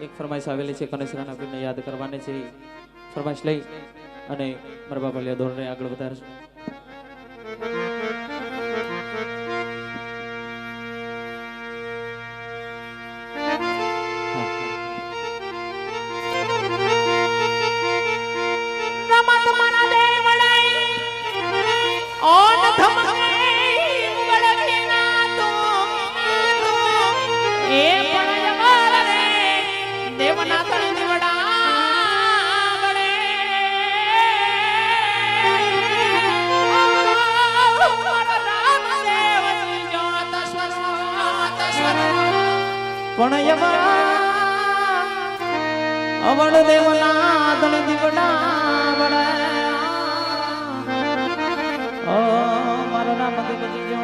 એક ફરમાઈશ આવેલી છે કનેસરાના પીરને યાદ કરવાની છે. ફરમાઈશ લઈ અને મારા બાપલિયા ધોરણે આગળ વધારશું. હા, પણ યવા અવળ દેવના દળ દીવડા વડે ઓ મારો નામ દેવજી જો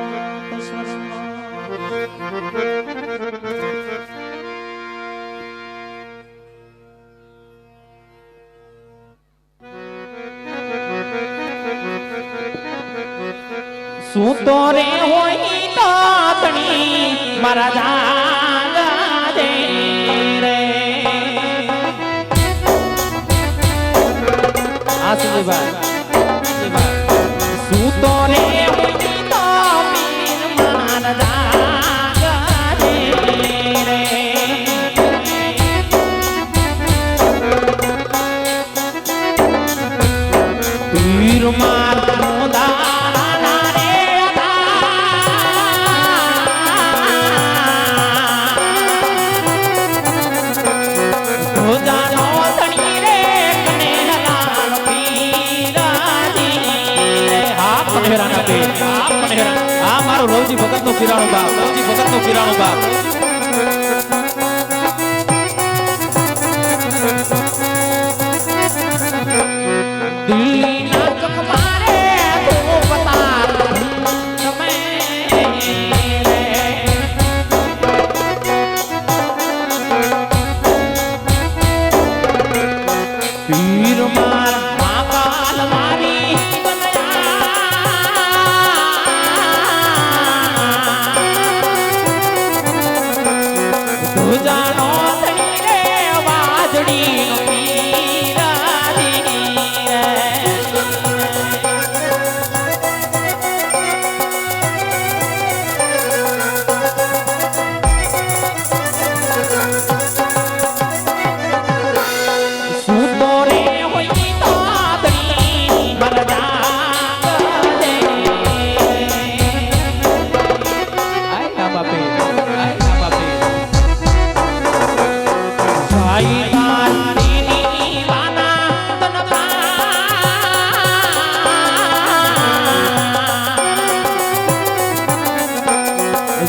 શું તો રે હોય તો તણી મારા જાગા રે હેરાન કનેહરાના પીર હા કનેહરા આ મારો રોજી ભગત નો કિરાણો બાપ. રોજી ભગત નો કિરાણો બાપ.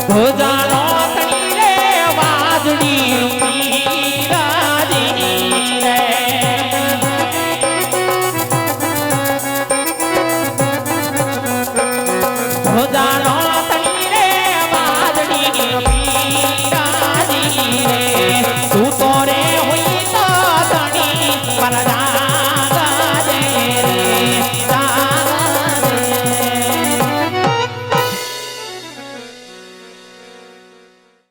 તનકા ભોજાનો